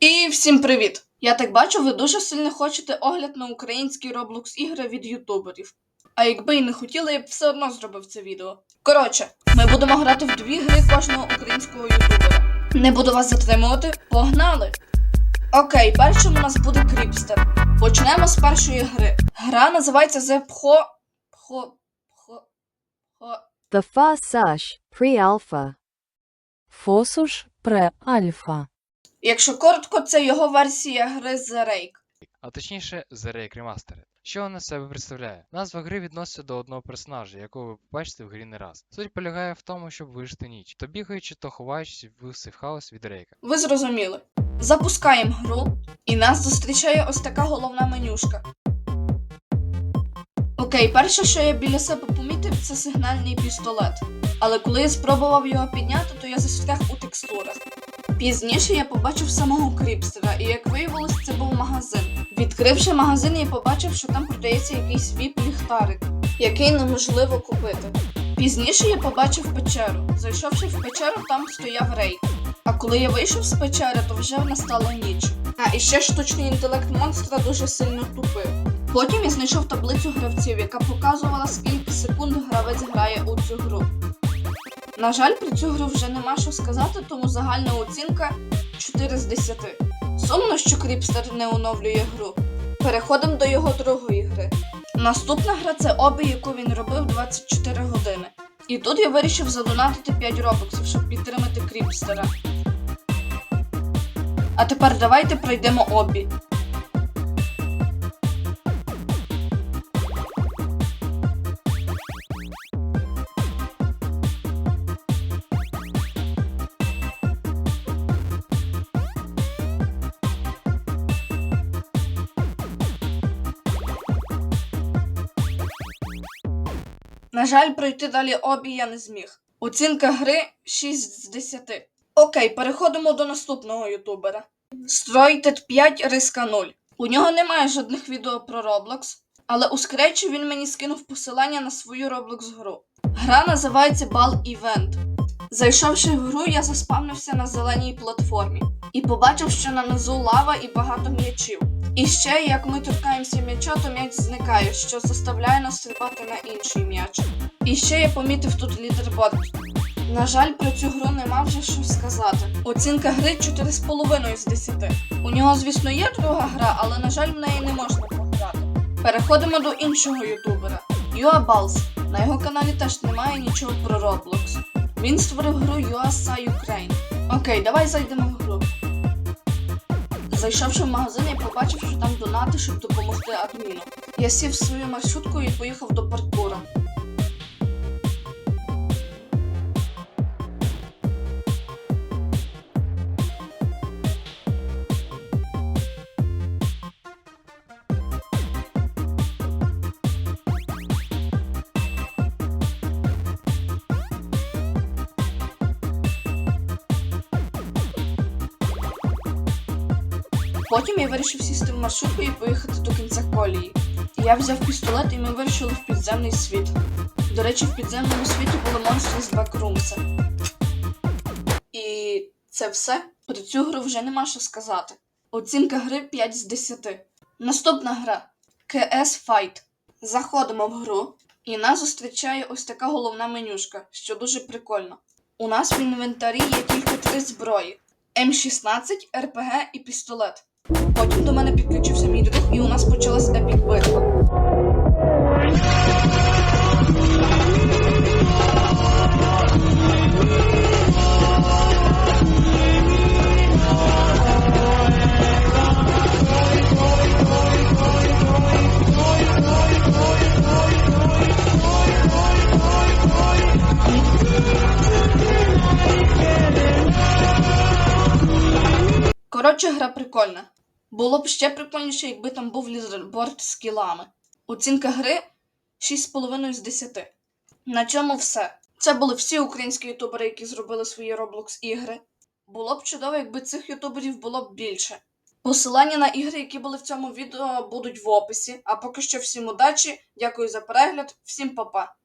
І всім привіт! Я так бачу, ви дуже сильно хочете огляд на українські Roblox ігри від ютуберів. А якби і не хотіли, я б все одно зробив це відео. Коротше, ми будемо грати в дві гри кожного українського ютубера. Не буду вас затримувати, погнали! Окей, першим у нас буде Кріпстер. Почнемо з першої гри. Гра називається The Pho... Pho... Pho... Pho... The Fa Sush, Pre-Alpha. Фосуш пре-альфа. Якщо коротко, це його версія гри The Rake. а точніше The Rake Remastered. Що вона себе представляє? Назва гри відноситься до одного персонажа, якого ви побачите в грі не раз. Суть полягає в тому, щоб вижити ніч, то бігаючи, то ховаючись в сейфхаус від Рейка. Ви зрозуміли. Запускаємо гру, і нас зустрічає ось така головна менюшка. Окей, перше, що я біля себе помітив, це сигнальний пістолет. Але коли я спробував його підняти, то я застряг у текстурах. Пізніше я побачив самого кріпстера, і як виявилось, це був магазин. Відкривши магазин, я побачив, що там продається якийсь віп ліхтарик, який неможливо купити. Пізніше я побачив печеру. Зайшовши в печеру, там стояв рейк. А коли я вийшов з печери, то вже настала ніч. А і ще штучний інтелект монстра дуже сильно тупив. Потім я знайшов таблицю гравців, яка показувала, скільки секунд На жаль, про цю гру вже нема що сказати, тому загальна оцінка 4 з 10. Сумно, що Кріпстер не оновлює гру. Переходимо до його другої гри. Наступна гра це обі, яку він робив 24 години. І тут я вирішив задонатити 5 робоксів, щоб підтримати Кріпстера. А тепер давайте пройдемо обі. На жаль, пройти далі обі я не зміг. Оцінка гри 6 з 10. Окей, переходимо до наступного ютубера. Стройтед 5 риска 0. У нього немає жодних відео про Roblox, але у скретчі він мені скинув посилання на свою Roblox гру. Гра називається Ball Event. Зайшовши в гру, я заспавнився на зеленій платформі і побачив, що на низу лава і багато м'ячів. І ще, як ми торкаємося м'яча, то м'яч зникає, що заставляє нас стрибати на інший м'яч. І ще я помітив тут лідерборд. На жаль, про цю гру нема вже що сказати. Оцінка гри 4,5 з 10. У нього, звісно, є друга гра, але на жаль, в неї не можна пограти. Переходимо до іншого ютубера Юабалс. На його каналі теж немає нічого про Roblox. Він створив гру USA Ukraine. Окей, давай зайдемо в гру. Зайшовши в магазин, я побачив, що там донати, щоб допомогти адміну. Я сів в свою маршрутку і поїхав до паркура. Потім я вирішив сісти в маршрутку і поїхати до кінця колії. Я взяв пістолет і ми вирішили в підземний світ. До речі, в підземному світі були монстри з бекрумса. І це все. Про цю гру вже нема що сказати. Оцінка гри 5 з 10. Наступна гра CS Fight. Заходимо в гру, і нас зустрічає ось така головна менюшка, що дуже прикольно. У нас в інвентарі є тільки три зброї: М16, РПГ і пістолет. Потім до мене підключився мій друг, і у нас почалася епік Коротше, гра прикольна. Було б ще прикольніше, якби там був лідерборд з кілами. Оцінка гри 6,5 з 10. На цьому все. Це були всі українські ютубери, які зробили свої Roblox ігри. Було б чудово, якби цих ютуберів було б більше. Посилання на ігри, які були в цьому відео, будуть в описі. А поки що всім удачі, дякую за перегляд, всім па-па.